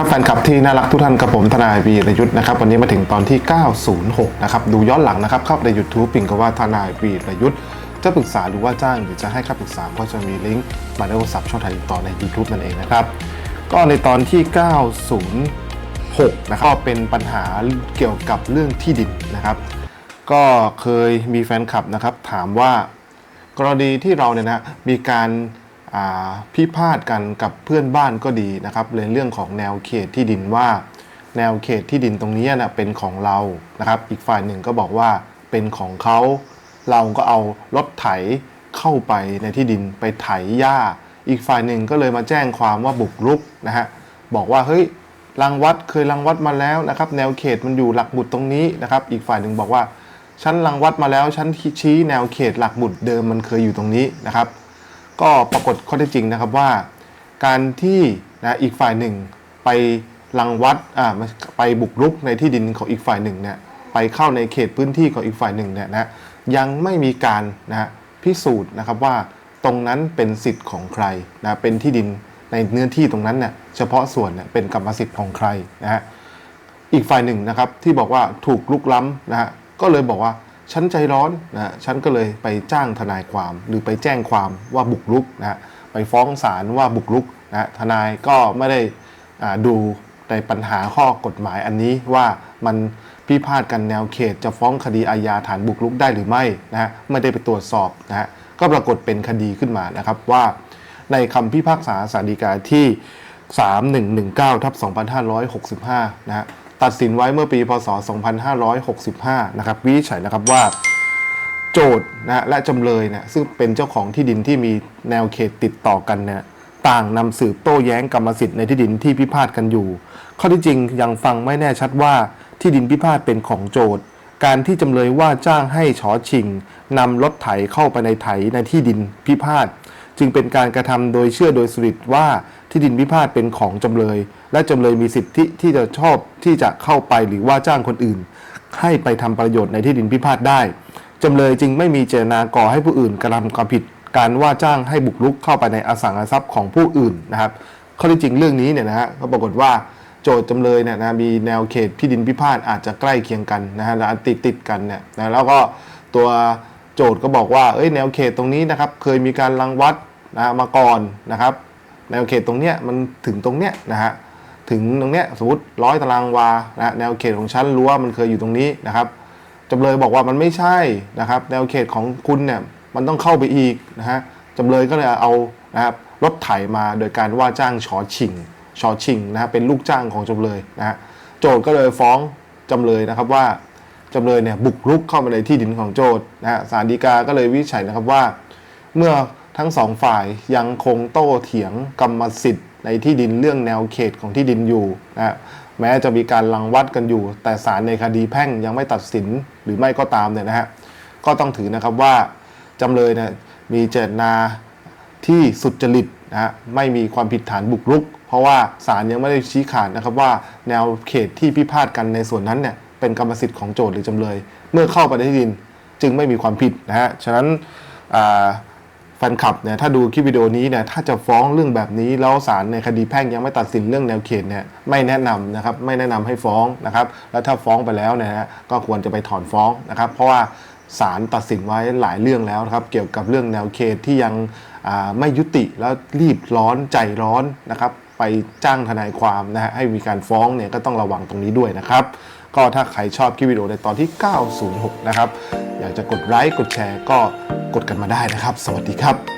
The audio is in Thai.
ครับแฟนคลับที่น่ารักทุกท่านกับผมทนายวีรยุทธ์นะครับวันนี้มาถึงตอนที่ 906 นะครับดูย้อนหลังนะครับเข้าไปใน YouTube ปิ่งก็ว่าทนายวีรยุทธ์จะปรึกษาหรือว่าจ้างหรือจะให้ค่าปรึกษาก็จะมีลิงก์มายเลขโทรศัพท์ช่องทางติดต่อใน YouTube นั่นเองนะครับ ก็ในตอนที่ 906 นะครับก็เป็นปัญหาเกี่ยวกับเรื่องที่ดินนะครับ ก็เคยมีแฟนคลับนะครับถามว่ากรณีที่เราเนี่ยนะมีการ พิพาทกันกับเพื่อนบ้านก็ดีนะครับในเรื่องของแนวเขตที่ดินว่า แนวเขตที่ดินตรงนี้นะเป็นของเรานะครับ อีกฝ่ายหนึ่งก็บอกว่าเป็นของเขาเราก็เอารถไถเข้าไปในที่ดินไปไถหญ้า อีกฝ่ายหนึ่งก็เลยมาแจ้งความว่าบุกรุกนะฮะบอกว่าเฮ้ยรังวัดเคยรังวัดมาแล้วนะครับ แนวเขตมันอยู่หลักหมุดตรงนี้นะครับ อีกฝ่ายหนึ่งบอกว่าฉันรังวัดมาแล้วฉันชี้แนวเขตหลักหมุดเดิมมันเคยอยู่ตรงนี้นะครับ ก็ปรากฏข้อเท็จจริงนะครับว่า การที่นะอีกฝ่ายหนึ่งไปรังวัดอ่าไปบุกรุกในที่ดินของอีกฝ่ายหนึ่งเนี่ยไปเข้าในเขตพื้นที่ของอีกฝ่ายหนึ่งเนี่ยนะยังไม่มีการนะฮะพิสูจน์นะครับว่าตรงนั้นเป็นสิทธิ์ของใครนะเป็นที่ดินในเนื้อที่ตรงนั้นเนี่ยเฉพาะส่วนเนี่ยเป็นกรรมสิทธิ์ของใครนะฮะอีกฝ่ายหนึ่งนะครับที่บอกว่าถูกลุกล้ำนะฮะก็เลยบอกว่า ฉันใจร้อนนะฉันก็เลยไปจ้างทนายความหรือไปแจ้งความว่าบุกรุกนะไปฟ้องศาลว่าบุกรุกนะทนายก็ไม่ได้ดูในปัญหาข้อกฎหมายอันนี้ว่ามันพิพาทกันแนวเขตจะฟ้องคดีอาญาฐานบุกรุกได้หรือไม่นะฮะไม่ได้ไปตรวจสอบนะฮะก็ปรากฏเป็นคดีขึ้นมานะครับว่า ในคำพิพากษาสารดีกาที่ 3119ทับ2565นะฮะ ตัดสินไว้เมื่อปีพศ 2565 นะครับวินิจฉัยนะครับว่า โจทย์นะและจำเลยเนี่ยซึ่งเป็นเจ้าของที่ดินที่มีแนวเขตติดต่อกันเนี่ยต่างนำสืบโต้แย้งกรรมสิทธิ์ในที่ดินที่พิพาทกันอยู่ ข้อที่จริงยังฟังไม่แน่ชัดว่าที่ดินพิพาทเป็นของโจทย์ การที่จำเลยว่าจ้างให้ชอชิงนำรถไถเข้าไปในไถในที่ดินพิพาท จึงเป็นการกระทำโดยเชื่อโดยสุริตว่าที่ดินพิพาทเป็นของจำเลย และจำเลยมีสิทธิที่จะชอบที่จะเข้าไปหรือว่าจ้างคนอื่น ให้ไปทำประโยชน์ในที่ดินพิพาทได้จำเลยจึงไม่มีเจตนาก่อให้ผู้อื่นกระทำความผิด การว่าจ้างให้บุกรุกเข้าไปในอสังหาทรัพย์ของผู้อื่นนะครับข้อที่จริงเรื่องนี้เนี่ยนะฮะก็ปรากฏว่าโจทย์จำเลยเนี่ยนะมีแนวเขตที่ดินพิพาทอาจจะใกล้เคียงกันนะฮะและติดติดกันเนี่ยนะแล้วก็ตัวโจทย์ก็บอกว่าเอ้ยแนวเขตตรงนี้นะครับเคยมีการรังวัด นะมาก่อนนะครับแนวเขตตรงเนี้ยมันถึงตรงเนี้ยนะฮะถึงตรงเนี้ยสมมติร้อยตารางวานะแนวเขตของชั้นรั้วมันเคยอยู่ตรงนี้นะครับจำเลยบอกว่ามันไม่ใช่นะครับ แนวเขตของคุณเนี่ยมันต้องเข้าไปอีกนะฮะจำเลยก็เลยเอานะครับรถไถมาโดยการว่าจ้างชอชิงชอชิงนะฮะเป็นลูกจ้างของจำเลยนะฮะโจทย์ก็เลยฟ้องจำเลยนะครับว่าจำเลยเนี่ยบุกรุกเข้ามาในที่ดินของโจทย์นะฮะศาลฎีกาก็เลยวิจัยนะครับว่า เมื่อทั้งสองฝ่ายยังคงโต้เถียงกรรมสิทธิ์ในที่ดินเรื่องแนวเขตของที่ดินอยู่นะฮะแม้จะมีการรังวัดกันอยู่ แต่ศาลในคดีแพ่งยังไม่ตัดสินหรือไม่ก็ตามเนี่ยนะฮะก็ต้องถือนะครับว่าจำเลยเนี่ยมีเจตนาที่สุจริตนะฮะไม่มีความผิดฐานบุกรุก เพราะว่าศาลยังไม่ได้ชี้ขาดนะครับว่าแนวเขตที่พิพาทกันในส่วนนั้นเนี่ยเป็นกรรมสิทธิ์ของโจทย์หรือจำเลย เมื่อเข้าไปในที่ดินจึงไม่มีความผิดนะฮะฉะนั้น แฟนคลับเนี่ยถ้าดูคลิปวิดีโอนี้เนี่ยถ้าจะฟ้องเรื่องแบบนี้แล้วศาลในคดีแพ่งยังไม่ตัดสินเรื่องแนวเขตเนี่ยไม่แนะนำนะครับไม่แนะนำให้ฟ้องนะครับแล้วถ้าฟ้องไปแล้วเนี่ยนะก็ควรจะไปถอนฟ้องนะครับเพราะว่าศาลตัดสินไว้หลายเรื่องแล้วนะครับเกี่ยวกับเรื่องแนวเขตที่ยังไม่ยุติแล้วรีบร้อนใจร้อนนะครับ ไปจ้างทนายความนะฮะให้มีการฟ้องเนี่ยก็ต้องระวังตรงนี้ด้วยนะครับ ก็ถ้าใครชอบคลิปวิดีโอในตอนที่ 906 นะครับ อยากจะกดไลค์กดแชร์ก็กดกันมาได้นะครับ สวัสดีครับ